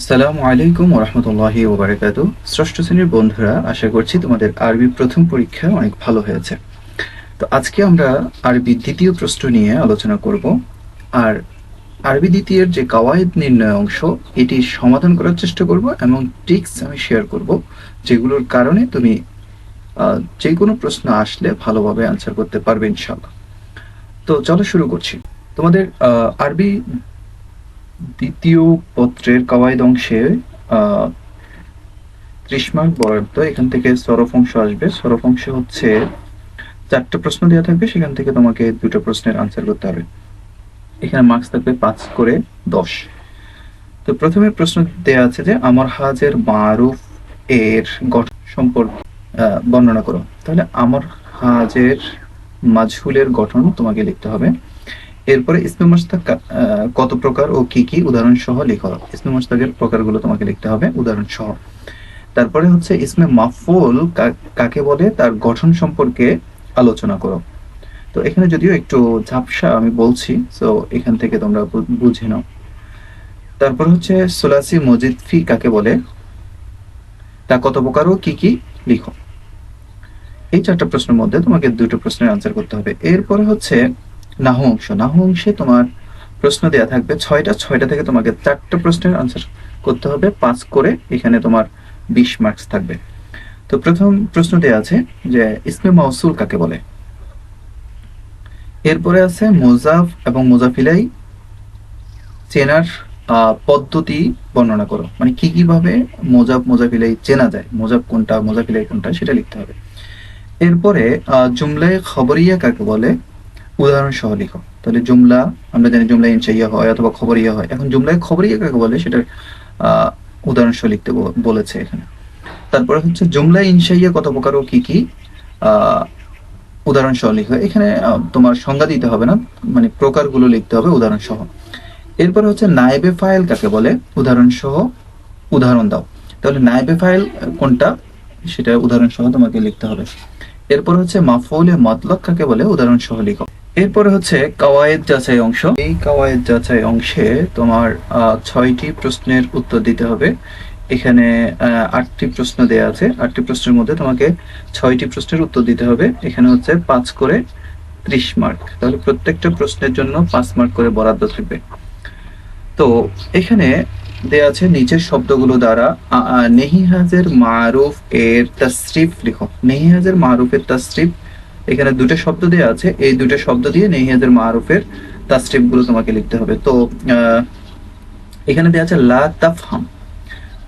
আসসালামু আলাইকুম ওরহমতুল্লাহি ওবারাকাত ষষ্ঠ শ্রেণির বন্ধুরা, আশা করছি তোমাদের আরবি প্রথম পরীক্ষা অনেক ভালো হয়েছে। তো আজকে আমরা আরবি দ্বিতীয় প্রশ্ন নিয়ে আলোচনা করব। আর আরবি দ্বিতীয়ের যে নির্ণয় অংশ, এটি সমাধান করার চেষ্টা করব এবং ট্রিক্স আমি শেয়ার করব, যেগুলোর কারণে তুমি যে কোনো প্রশ্ন আসলে ভালোভাবে আনসার করতে পারবে ইনশাল্লাহ তো চলো শুরু করছি। তোমাদের আরবি দ্বিতীয় পত্রের কওয়াইদ অংশে ত্রিশ মার্ক বরাদ্দ, এখান থেকে সরফ অংশ আসবে। সরফ অংশ হচ্ছে চারটা প্রশ্ন দেওয়া থাকবে, সেখান থেকে তোমাকে দুটো প্রশ্নের আনসার করতে হবে। এখানে মার্কস থাকবে পাঁচ করে দশ। তো প্রথমে প্রশ্ন দেওয়া আছে যে, আমর হাজের মারুফ এর গঠন সম্পর্কে বর্ণনা করো। তাহলে আমর হাজের মাজহুলের গঠন তোমাকে লিখতে হবে। এরপরে ইসমে মুস্তাক কত প্রকার ও কি কি উদাহরণ সহ লেখো ইসমে মুস্তাকের প্রকারগুলো তোমাকে লিখতে হবে উদাহরণ সহ তারপরে হচ্ছে ইসমে মাফুল কাকে বলে? তার গঠন সম্পর্কে আলোচনা করো। তো এখানে যদিও একটু ঝাপসা আমি বলছি তো এখান থেকে তোমরা বুঝে নাও। তারপর হচ্ছে সোলাসি মজিদ ফি কাকে বলে? তা কত প্রকার ও কি কি লিখো। এই চারটা প্রশ্নের মধ্যে তোমাকে দুটো প্রশ্নের আনসার করতে হবে। এরপরে হচ্ছে নাহু অংশ নাহু অংশে তোমার প্রশ্ন দেয়া থাকবে ছয়টা ছয়টা থেকে তোমাকে চারটা প্রশ্নের আনসার করতে হবে। পাঁচ করে এখানে তোমার বিশ মার্কস থাকবে। তো প্রথম প্রশ্ন দেয়া আছে যে ইসমে মৌসুল কাকে বলে? এরপরে আছে মোজাফ এবং মোজাফিলাই চেনার পদ্ধতি বর্ণনা করো। মানে কি কীভাবে মোজাফ মোজাফিলাই চেনা যায়? মোজাফ কোনটা মোজাফিলাই কোনটা সেটা লিখতে হবে। এরপরে আহ, জুমলায় খবরিয়া কাকে বলে? উদাহরণ সহ লিখো। তাহলে জুমলা, আমরা জানি জুমলা ইনশাইয়া হয় অথবা খবর খবরিয়া হয়। এখন জুমলায় খবর খবরিয়া কাকে বলে? সেটার উদাহরণ সহ লিখতে বলেছে এখানে। তারপরে হচ্ছে জুমলা ইনশাইয়া কত প্রকার ও কি কি? উদাহরণ সহ লিখো। এখানে তোমার সংজ্ঞা দিতে হবে না। মানে প্রকারগুলো লিখতে হবে উদাহরণ সহ। এরপরে হচ্ছে নাইবে ফাইল কাকে বলে? উদাহরণ সহ উদাহরণ দাও। তাহলে নাইবে ফাইল কোনটা? সেটা উদাহরণ সহ তোমাকে লিখতে হবে। এরপর হচ্ছে মাফউলে মতলক কাকে বলে? উদাহরণ সহ লিখো। এরপরে হচ্ছে কাওয়ায়েদ যাচাই অংশ। এই কাওয়ায়েদ যাচাই অংশে তোমার ছয়টি প্রশ্নের উত্তর দিতে হবে। এখানে আটটি প্রশ্ন দেয়া আছে। আটটি প্রশ্নের মধ্যে তোমাকে ছয়টি প্রশ্নের উত্তর দিতে হবে। এখানে হচ্ছে পাঁচ করে ত্রিশ মার্ক। তাহলে প্রত্যেকটা প্রশ্নের জন্য পাঁচ মার্ক করে বরাদ্দ থাকবে। তো এখানে দেয়া আছে নিচের শব্দগুলো দ্বারা নেহিহাজের মারুফ এর তাসরিফ লিখো। নেহিহাজের মারুফের তাসরিফ এখানে দুটো শব্দ দেয়া আছে। এই দুটো শব্দ দিয়ে নেহিহাজের মারুফের তাসরিফগুলো তোমাকে লিখতে হবে। তো এখানে দেয়া আছে, লা তাফহাম।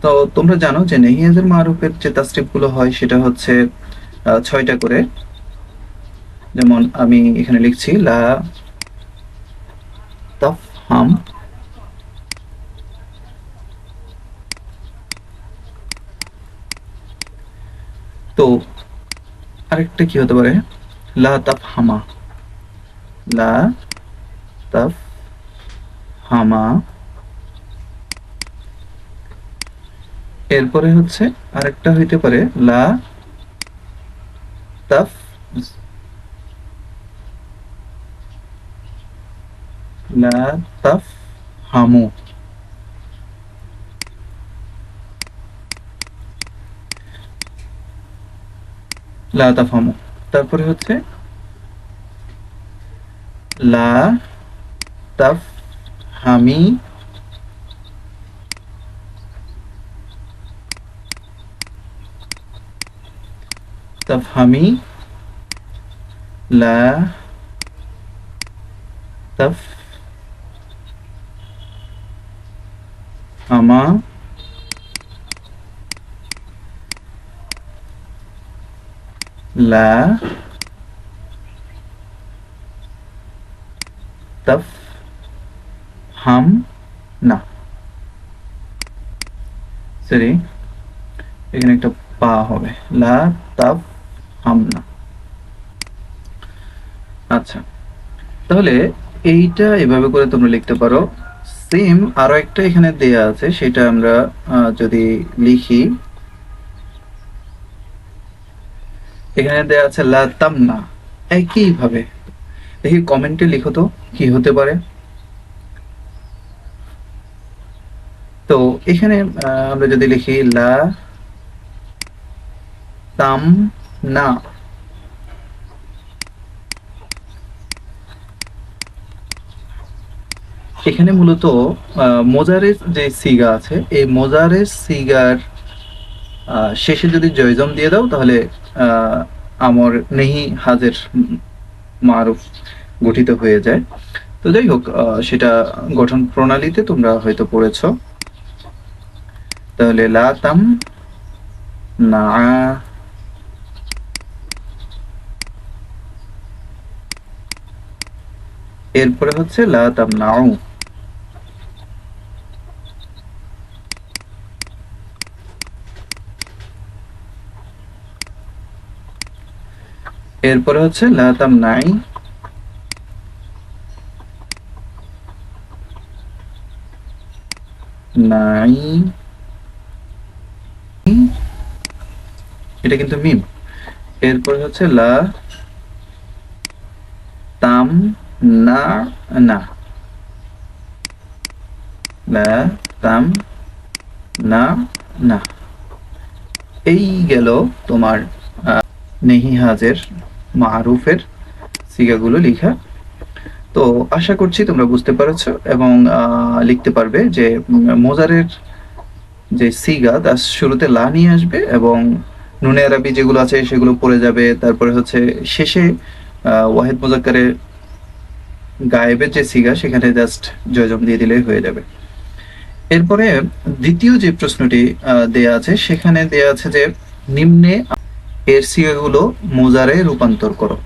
তো, তোমরা জানো যে নেহিয়াজের মারুফের যে তাসরিফগুলো হয়, সেটা হচ্ছে ছয়টা করে। যেমন আমি এখানে লিখছি, লা তাফহাম। তো, আরেকটা কি হতে পারে? লা তাফ হামা লা তাফ হামা এরপরে হচ্ছে আরেকটা হইতে পারে লা তাফ লা তাফ হামু লা তাফহামু। তারপরে হচ্ছে লা তাফ হামি তাফহামি লা তাফ লা তাফ হাম না। সরি এখানে একটা পা হবে। লা তাফ হাম না। আচ্ছা তাহলে এইটা এভাবে করে তোমরা লিখতে পারো। সেম আরও একটা এখানে দেয়া আছে, সেটা আমরা যদি লিখি এখানে দেয়া আছে লা একই ভাবে দেখি কমেন্টে লিখো তো, কি হতে পারে। তো এখানে আমরা যদি লিখি লা তাম না এখানে মূলত মোজারের যে সিগা আছে, এই মোজারের সিগার শেষে যদি জয়জম দিয়ে দাও, তাহলে আমর নেহি হাজের মারুফ গঠিত হয়ে যায়। তো যাই হোক সেটা গঠন প্রণালীতে তোমরা হয়তো পড়েছো। তাহলে লাতাম না এরপরে হচ্ছে লা তাম এরপরে হচ্ছে লা তাম নাই নাই এটা কিন্তু মিম। এরপরে হচ্ছে লা তাম না না। লা তাম না না। এই গেল তোমার নেহি হাজের মারুফের সিগাগুলো লেখা। তো আশা করছি তোমরা বুঝতে পারছ এবং লিখতে পারবে যে মোজারের যে সিগা, তার শুরুতে লা নিয়ে আসবে এবং নুনে আরবি যেগুলো আছে সেগুলো পড়ে যাবে। তারপরে হচ্ছে শেষে ওয়াহিদ মোজাক্কারের গায়েবের যে সিগা, সেখানে জাস্ট জয়জম দিয়ে দিলেই হয়ে যাবে। এরপরে দ্বিতীয় যে প্রশ্নটি দেয়া আছে, সেখানে দেয়া আছে যে, নিম্নে এর সিগাগুলো মোজারে রূপান্তর করো।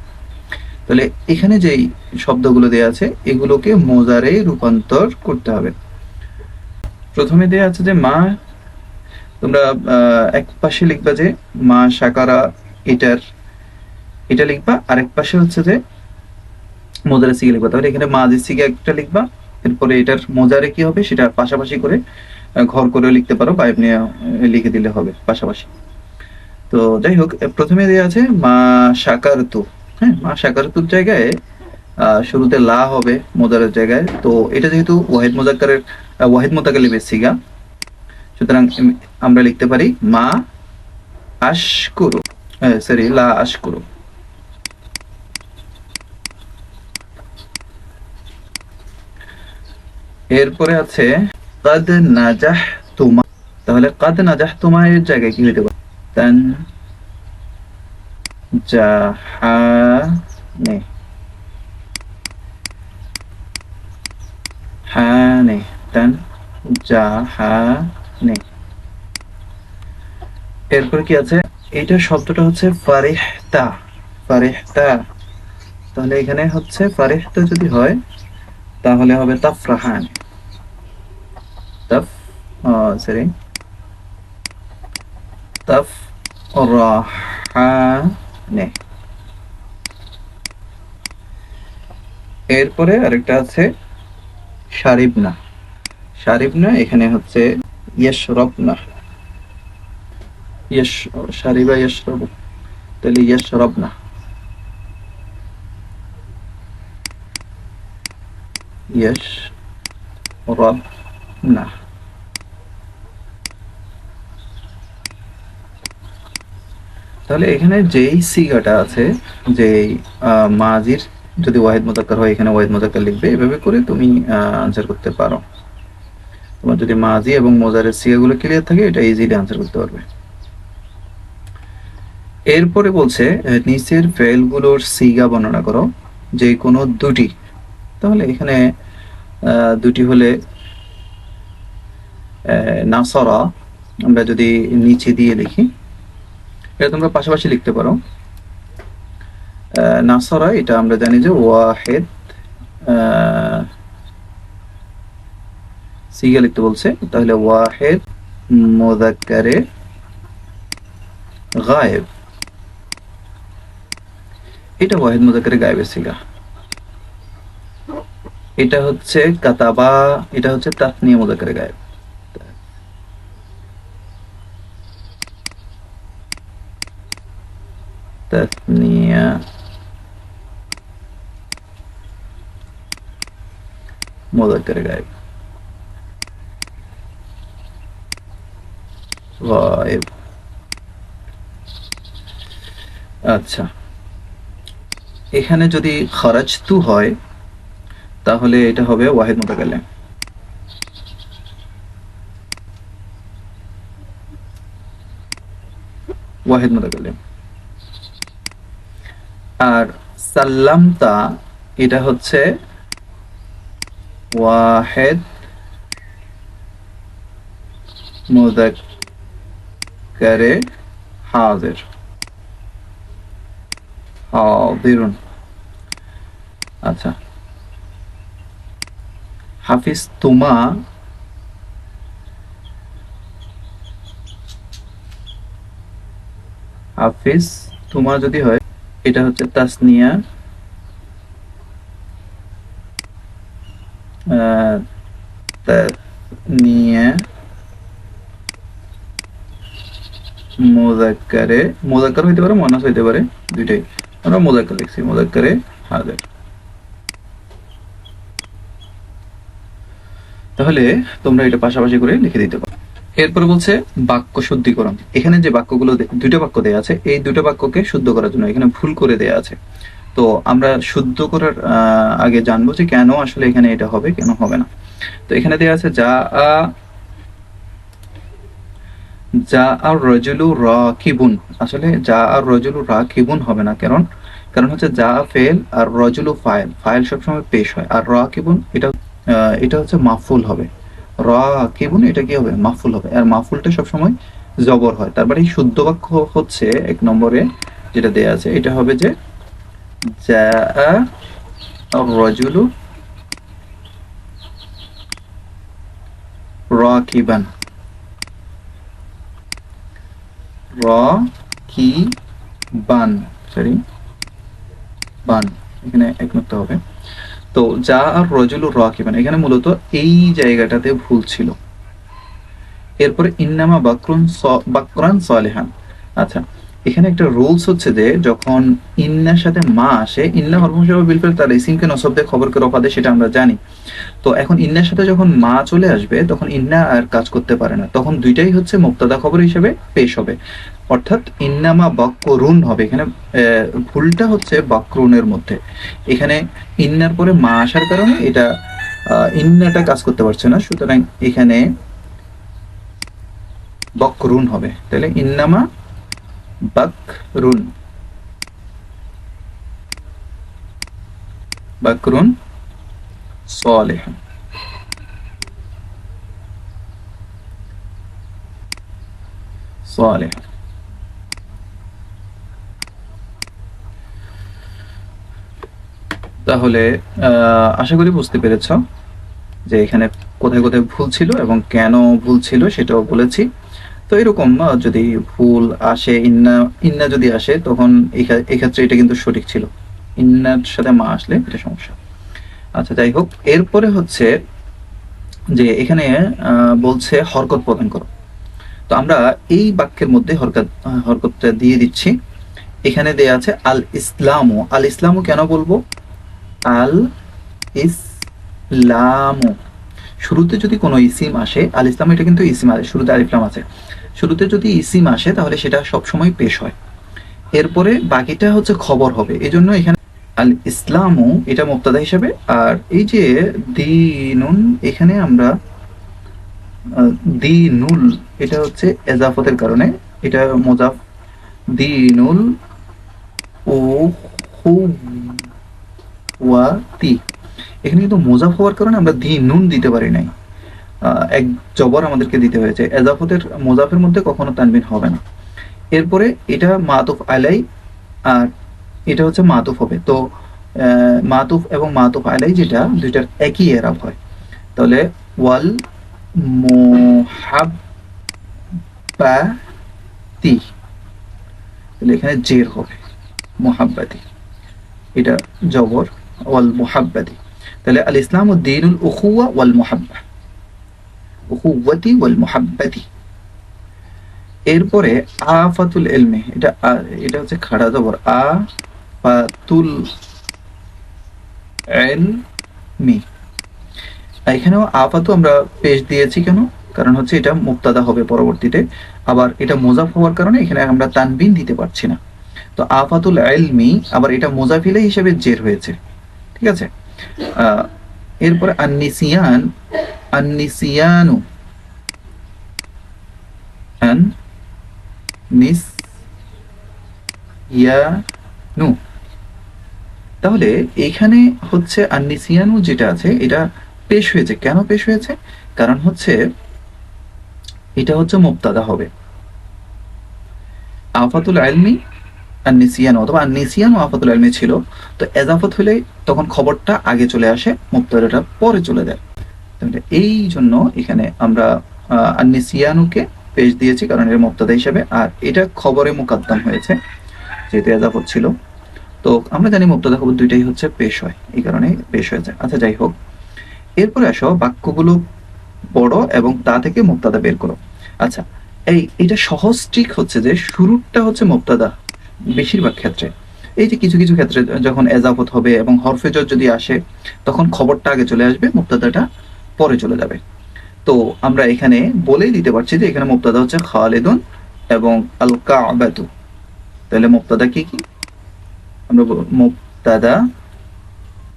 তাহলে এখানে যেই শব্দগুলো দেয়া আছে, এগুলোকে মোজারে রূপান্তর করতে হবে। প্রথমে দেয়া আছে যে মা, তোমরা এক পাশে লিখবা যে মা সাকারা এটার এটা লিখবা। আরেক পাশে হচ্ছে যে মোজারে সিগে লিখবা। তাহলে এখানে মাঝি সিগে একটা লিখবা, এরপরে এটার মোজারে কি হবে সেটা পাশাপাশি করে ঘর করেও লিখতে পারো বা এমনি লিখে দিলে হবে পাশাপাশি। তো যাই হোক প্রথমে দেওয়া আছে মা সাকারতু হ্যাঁ মা সাকারতুর জায়গায় আহ, শুরুতে লা হবে মোজারের জায়গায়। তো এটা যেহেতু ওয়াহিদ মোজাক্কারের ওয়াহিদ মোতাকালিবের সিগা সুতরাং আমরা লিখতে পারি মা আশকুরু। সরি লা আশকুরু। এরপরে আছে কাদ নাজাহ তুমা তাহলে কাদ নাজাহ তুমা এর জায়গায় কি হইতে পারে? তান জাহানে হানে তান জাহানে এরপরে কি আছে? এটা শব্দটা হচ্ছে ফারিহতা। ফারিহতা। তাহলে এখানে হচ্ছে ফারিহতা যদি হয়, তাহলে হবে তাফরাহান। তাফ সরি তাফ রাহানে। এরপরে আরেকটা আছে শারিবনা। শারিবনা এখানে হচ্ছে ইয়াশরবনা। ইয়াশ, শারিবা ইয়াশরবু। তাহলে ইয়াশরবনা। ইয়াশরবনা। তাহলে এখানে যেই সিগাটা আছে যে মাজির যদি ওয়াহিদ মোজাক্কার হয়, এখানে ওয়াহিদ মোজাক্কার লিখবে, এভাবে করে তুমি আনসার করতে পারো। তোমার যদি মাজি এবং মোজারের সিগাগুলো ক্লিয়ার থাকে, এটা ইজিলি আনসার করতে পারবে। এরপরে বলছে নিচের ফেলগুলোর সিগা বর্ণনা করো, যে কোনো দুটি। তাহলে এখানে দুটি হলে নাসরা, আমরা যদি নিচে দিয়ে লিখি এটা তোমরা পাশাপাশি লিখতে পারো। নাসরা, এটা আমরা জানি যে ওয়াহেদ সিগা লিখতে বলছে। তাহলে ওয়াহেদ মোদাক্কারে গায়েব। এটা ওয়াহেদ মোদাক্কারে গায়েবের সিগা। এটা হচ্ছে কাতাবা, এটা হচ্ছে তাসনিয়া মোদাক্কারে গায়েব। তাসনিয়া মোদাক্কারে গায়েব গায়েব আচ্ছা। এখানে যদি খরাজ তু হয়, তাহলে এটা হবে ওয়াহিদ মোতাকাল্লিম। ওয়াহিদ মোতাকাল্লিম। আর সাল্লামতা, এটা হচ্ছে ওয়াহেদ মুদাক্কারে হাজির। হাজিরুন। আচ্ছা। হাফিজ তুমা হাফিজ তুমা যদি হয় এটা হচ্ছে তাসনিয়া। হইতে পারে মনাস হইতে পারে, দুইটাই। আমরা লিখছি তাহলে তোমরা এটা পাশাপাশি করে লিখে দিতে পারো। এরপরে বলছে বাক্য শুদ্ধিকরণ। এখানে যে বাক্যগুলো দুইটা বাক্য দেয়া আছে, এই দুটো বাক্যকে শুদ্ধ করার জন্য এখানে ভুল করে দেয়া আছে। তো আমরা শুদ্ধ করার আগে জানব যে কেন আসলে এখানে এটা হবে, কেন হবে না। তো এখানে দেয়া আছে, যা আ, যা আর রজুলু রাকিবুন। আসলে যা আর রজুলু রাকিবুন হবে না, কারণ কারণ হচ্ছে যা ফেল আর রজুলু ফাইল। ফাইল সবসময় পেশ হয়। আর রাকিবুন এটা এটা হচ্ছে মাফুল হবে। রাকিবুন, এটা কি হবে? মাফুল হবে। আর মাফুলটা সবসময় জবর হয়। তারপরে এই শুদ্ধ বাক্য হচ্ছে এক নম্বরে যেটা দেয়া আছে, এটা হবে যে রজুলু রাকিবান। র কি বান। সরি বান এখানে এক নোক্তা হবে। তো যা আর ই মানে এখানে মূলত এই জায়গাটাতে ভুল ছিল। এরপরে ইন্নামা বাকরুন বাকরান সালেহান। আচ্ছা এখানে একটা রুলস হচ্ছে যে যখন ইন্নার সাথে মা আসে, ইন্না হিসাবে বিলফেল তার ইসিমকে নসব দিয়ে খবরকে রফা দেয় সেটা আমরা জানি। তো এখন ইন্নার সাথে যখন মা চলে আসবে, তখন ইন্না আর কাজ করতে পারে না। তখন দুইটাই হচ্ছে মুক্তাদা খবর হিসেবে পেশ হবে। অর্থাৎ ইন্নামা বাক্যরুন হবে। এখানে ভুলটা হচ্ছে বাক্যরুনের মধ্যে। এখানে ইন্নার পরে মা আসার কারণে এটা ইন্নাটা কাজ করতে পারছে না। সুতরাং এখানে বকরুন হবে। তাহলে ইন্নামা বাকরুন বাকরুন সালেহ সালেহ তাহলে আশা করি বুঝতে পেরেছ যে এখানে কোথায় কোথায় ভুল ছিল এবং কেন ভুল ছিল সেটাও বলেছি। তো এরকম যদি ভুল আসে, ইন্না ইন্না যদি আসে, তখন এক্ষেত্রে এটা কিন্তু সঠিক ছিল। ইন্নার সাথে মা আসলে এটা সমস্যা। আচ্ছা যাই হোক, এরপরে হচ্ছে যে এখানে বলছে হরকত প্রদান করো। তো আমরা এই বাক্যের মধ্যে হরকত হরকতটা দিয়ে দিচ্ছি। এখানে দেয়া আছে আল ইসলামু আল ইসলামু কেন বলব? আল ইসলামু শুরুতে যদি কোনো ইসিম আসে আল ইসলাম এটা কিন্তু ইসিম আছে শুরুতে আলিফলাম আছে। শুরুতে যদি ইসিম আসে, তাহলে সেটা সবসময় পেশ হয়। এরপরে বাকিটা হচ্ছে খবর হবে। এই জন্য এখানে আল ইসলামু, এটা মুক্তাদা হিসাবে। আর এই যে দিনুন, এখানে আমরা দিনুল, এটা হচ্ছে এজাফতের কারণে। এটা মোজাফ দিনুল ও ওয়াতি এখানে কিন্তু মোজাফ হওয়ার কারণে আমরা দি নুন দিতে পারি নাই। এক জবর আমাদেরকে দিতে হয়েছে। এজাফতের মোজাফের মধ্যে কখনো তানবিন হবে না। এরপরে এটা মাতুফ আলাই, আর এটা হচ্ছে মাতুফ হবে। তো মাতুফ এবং মাতুফ আলাই যেটা, দুইটার একই এরাব হয়। তাহলে ওয়াল মোহাব্বাতি। তাহলে এখানে জের হবে। মোহাব্বাতি। এটা জবর, ওয়াল মোহাব্বাতি। তাহলে আল ইসলাম উদ্দিনুল উখুয়া ওয়াল মোহাব্বা। উখুয়াতি ওয়াল মোহাব্বাতি। এরপরে আফাতুল এলমে এটা এটা হচ্ছে খাড়া জবর। আ ফাতুল এলমি এখানেও আফাতু আমরা পেশ দিয়েছি কেন? কারণ হচ্ছে এটা মুক্তাদা হবে পরবর্তীতে। আবার এটা মোজাফ হওয়ার কারণে এখানে আমরা তানবিন দিতে পারছি না। তো আফাতুল ইলমি, আবার এটা মোজাফিলা হিসেবে জের হয়েছে। ঠিক আছে? এরপরে আন্নিসিয়ান আন্নিসিয়ানু আন নিস ইয়ানু তাহলে এখানে হচ্ছে আন্নিসিয়ানু যেটা আছে, এটা পেশ হয়েছে। কেন পেশ হয়েছে? কারণ হচ্ছে এটা হচ্ছে মুক্তাদা হবে। আফাতুল আলমি আর নিসিয়ান অথবা আর নিসিয়ান ও আফাতুল আলমি ছিল। তো এজাফত হলে তখন খবরটা আগে চলে আসে মুক্তাদাটা পরে চলে যায়। এই জন্য এখানে আমরা আর পেশ দিয়েছি কারণ এর মুক্তাদা হিসাবে, আর এটা খবরে মুকাদ্দাম হয়েছে, যেহেতু এজাফত ছিল। তো আমরা জানি মুক্তাদা খবর দুইটাই হচ্ছে পেশ হয়, এই কারণে পেশ হয়েছে। আচ্ছা যাই হোক। এরপরে আসো, বাক্যগুলো পড়ো এবং তা থেকে মুক্তাদা বের করো। আচ্ছা এই, এটা সহজ ট্রিক হচ্ছে যে শুরুটা হচ্ছে মুক্তাদা বেশিরভাগ ক্ষেত্রে। এই যে কিছু কিছু ক্ষেত্রে যখন এজাফত হবে এবং হরফেজর যদি আসে, তখন খবরটা আগে চলে আসবে মুক্তাদাটা পরে চলে যাবে। তো আমরা এখানে বলেই দিতে পারছি যে এখানে মুক্তাদা হচ্ছে খালেদুন এবং আল কাবাতু তাহলে মুক্তাদা কি কি? আমরা মুক্তাদা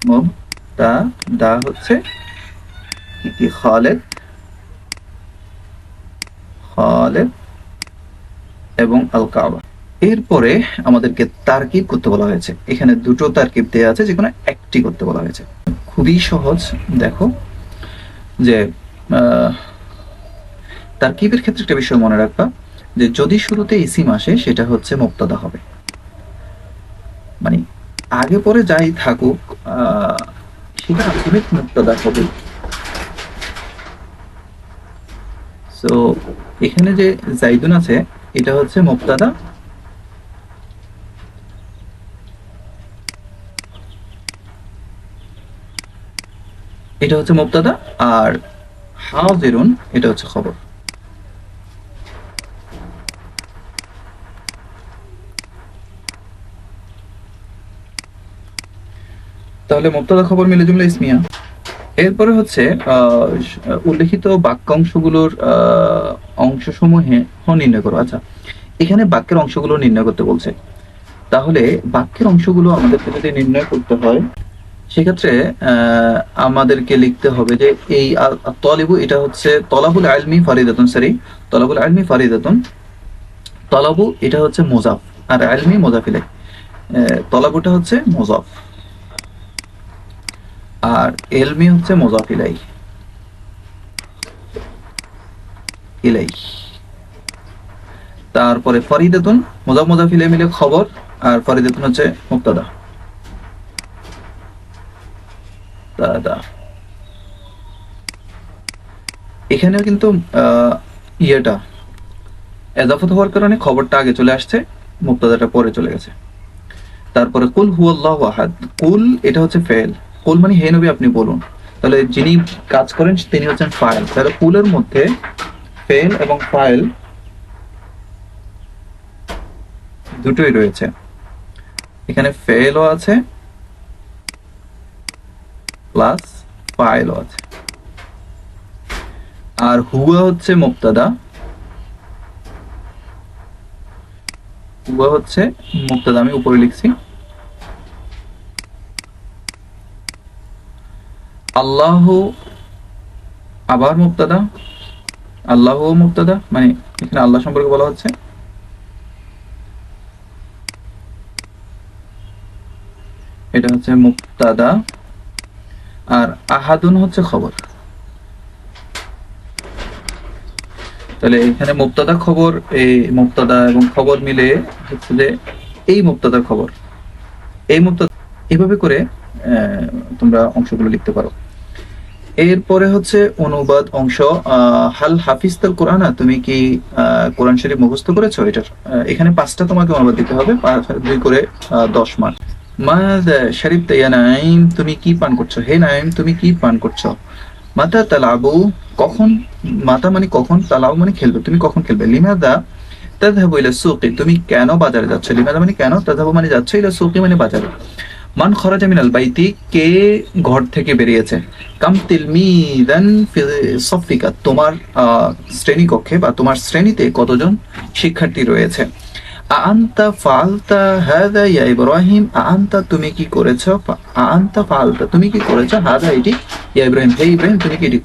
মুক্তাদা হচ্ছে কি কি? খালেদ খালেদ এবং আল কাবা এরপরে আমাদেরকে তারকিব করতে বলা হয়েছে। এখানে দুটো তারকিব দেওয়া আছে যেখানে একটি করতে বলা হয়েছে। খুবই সহজ, দেখো। যে আহ, তারকিবের ক্ষেত্রে একটা বিষয় মনে রাখবা যে যদি শুরুতে ইসিম আসে সেটা হচ্ছে মুক্তাদা হবে। মানে আগে পরে যাই থাকুক সেটা আসলে মুক্তাদা হবে সো এখানে যে জাইদুন আছে এটা হচ্ছে মুক্তাদা। এটা হচ্ছে মুক্তাদা। আর হাজিরুন, এটা হচ্ছে খবর। তাহলে মুক্তাদা খবর মিলে জুমলা ইসমিয়া। এরপরে হচ্ছে উল্লেখিত বাক্যাংশগুলোর অংশসমূহে নির্ণয় করো। আচ্ছা এখানে বাক্যের অংশগুলো নির্ণয় করতে বলছে। তাহলে বাক্যের অংশগুলো আমাদেরকে যদি নির্ণয় করতে হয় সেক্ষেত্রে আমাদেরকে লিখতে হবে যে এই তলিবু এটা হচ্ছে তলাবুল আলমি ফারিদাতুন সরি তলাবুল আলমি ফারিদাতুন। তলাবু, এটা হচ্ছে মোজাফ, আর আলমি মোজাফিলাই তলাবুটা হচ্ছে মোজাফ। আর এলমি হচ্ছে মোজাফিলাই ইলাই তারপরে ফরিদাতুন, মোজাফ মোজাফিলাই মিলে খবর, আর ফরিদাতুন হচ্ছে মুক্তাদা এখানেও কিন্তু ইয়েটা। এজাফত হওয়ার কারণে খবরটা আগে চলে আসছে, মুক্তাদাটা পরে চলে গেছে। তারপরে, কুল হুয়াল্লাহু আহাদ। কুল এটা হচ্ছে ফেল। কুল মানে হে নবী, আপনি বলুন। তাহলে যিনি কাজ করেন, তিনি হচ্ছেন ফাইল। তাহলে কুলের মধ্যে ফেল এবং ফাইল দুটোই রয়েছে। এখানে ফেলও আছে প্লাস ফাইলও আছে আর হুয়া হচ্ছে মুক্তাদা। হুয়া হচ্ছে মুক্তাদা, আমি উপরে লিখছি। আল্লাহ আবার মুক্তাদা। আল্লাহ মুক্তাদা মানে এখানে আল্লাহ সম্পর্কে বলা হচ্ছে। এটা হচ্ছে মুক্তাদা। আহাদুন হচ্ছে খবর। তাহলে এখানে মুক্তাদা খবর, এই মুক্তাদা এবং খবর মিলে হচ্ছে যে এই মুক্তাদার খবর। এই মুক্তাদা এভাবে করে তোমরা অংশগুলো লিখতে পারো। এরপরে হচ্ছে অনুবাদ অংশ হাল হাফিজতাল কোরআন, তুমি কি কোরআন শরীফ মুখস্থ করেছ? এটার এখানে পাঁচটা তোমাকে অনুবাদ দিতে হবে দুই করে দশ মার্ক মাদ শরীফ তাইয়া নাইম তুমি কি পান করছ? হে নাইম তুমি কি পান করছ? মাতা তালাবু, কখন? মাতা মানে কখন? তালাবু মানে খেলবে। তুমি কখন খেলবে? লিমাদা তাযহাবু ইলা সুকি, তুমি কেন বাজারে যাচ্ছ? লিমাদা মানে কেন? তাযহাবু মানে যাচ্ছ ইলা সুকি মানে বাজারে। মান খরাজা মিনাল বাইতি, কে ঘর থেকে বেরিয়েছে? কাম তিলমিদান সফিকা, তোমার শ্রেণীকক্ষে বা তোমার শ্রেণীতে কতজন শিক্ষার্থী রয়েছে? আন্তা ফালতা হাদা ইয়া ইব্রাহিম আন্তা তুমি কি আন্তা ফালতা তুমি কি হাদা এটি, ইয়া ইব্রাহিম, হে ইব্রাহিম, তুমি কি এটি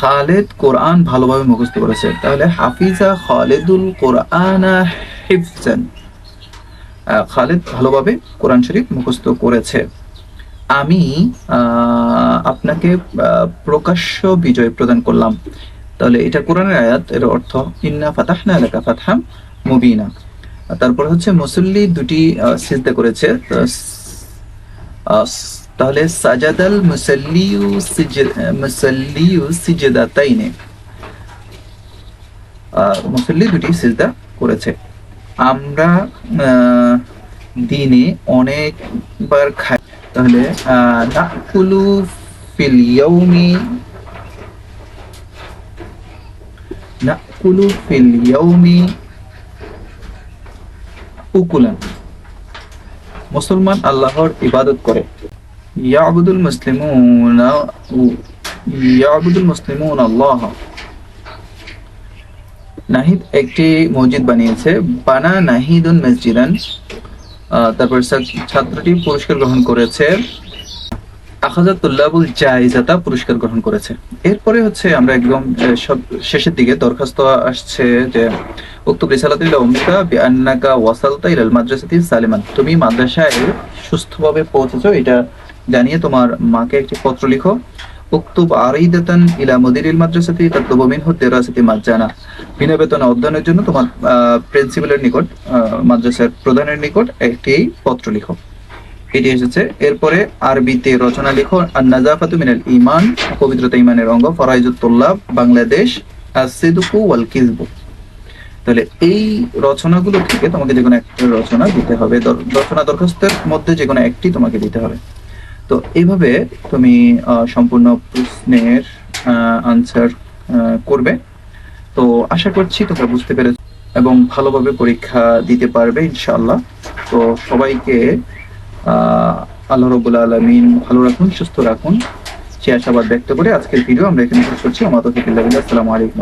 খালেদ কোরআন ভালোভাবে মুখস্থ করেছে। তাহলে হাফিজা খালেদুল কোরআন হিফজান। খালেদ ভালোভাবে কোরআন শরীফ মুখস্থ করেছে। আমি আপনাকে প্রকাশ্য বিজয় প্রদান করলাম। তাহলে এটা কোরআনের আয়াত এর অর্থ ইন্না ফাতাহনা লাকা ফাতহাম মুবিনা। তারপর হচ্ছে মুসল্লি দুটি সিজদা করেছে। তাহলে সাজাদাল মুসাল্লিউ মুসাল্লিউ সিজদাতাইনে। আহ, মুসল্লি দুটি সিজদা করেছে। আমরা দিনে অনেকবার খাই। তাহলে নাকুলু ফিল ইয়াউমি নাকুলু ফিল ইয়াউমি উকুলান মুসলমান আল্লাহর ইবাদত করে। ইয়াবুদুল মুসলিমুন ইয়াবুদুল মুসলিমুন আল্লাহ নাহিদ একটি মসজিদ বানিয়েছে। বানা নাহিদুন মসজিদান। তারপর ছাত্রটি পুরস্কার গ্রহণ করেছে। আখাজাত তুল্লাবুল জাইজাতা পুরস্কার গ্রহণ করেছে। এরপরে হচ্ছে আমরা একদম সব শেষের দিকে দরখাস্ত আসছে যে, উক্ত রিসালাতিল উম্মিকা বিআন্নাকা ওয়াসালতা ইলাল মাদ্রাসাতি সালিমান। তুমি মাদ্রাসায় সুস্থভাবে পৌঁছেছো, এটা জানিয়ে তোমার মাকে একটি পত্র লিখো। উক্তুব আরাইদাতান ইলা মুদিরিল মাদ্রাসাতি তাতলুবু মিনহু দিরাসাতি মাজ্জানা। বিনা বেতনে অধ্যয়নের জন্য তোমার প্রিন্সিপালের নিকট মাদ্রাসার প্রধানের নিকট একটি পত্র লিখো। এটি এসেছে। এরপরে আরবিতে রচনা লিখো আর নাজাফাতু মিনাল ইমান পবিত্রতা ইমানের অঙ্গ ফরাইজুত তোল্লাব বাংলাদেশ আসিদুকু ওয়াল কিজবু তাহলে এই রচনাগুলো থেকে তোমাকে যে কোনো একটা রচনা দিতে হবে। রচনা দরখাস্তের মধ্যে যে একটি তোমাকে দিতে হবে। তো এইভাবে তুমি সম্পূর্ণ প্রশ্নের আনসার করবে। তো আশা করছি তোমরা বুঝতে পেরেছ এবং ভালোভাবে পরীক্ষা দিতে পারবে ইনশাআল্লাহ। তো সবাইকে আল্লাহ রবুল্লা আলমিন ভালো রাখুন, সুস্থ রাখুন। সে আশাবাদ ব্যক্ত করে আজকের ভিডিও আমরা এখানে শেষ করছি। আমাদের আসসালামু আলাইকুম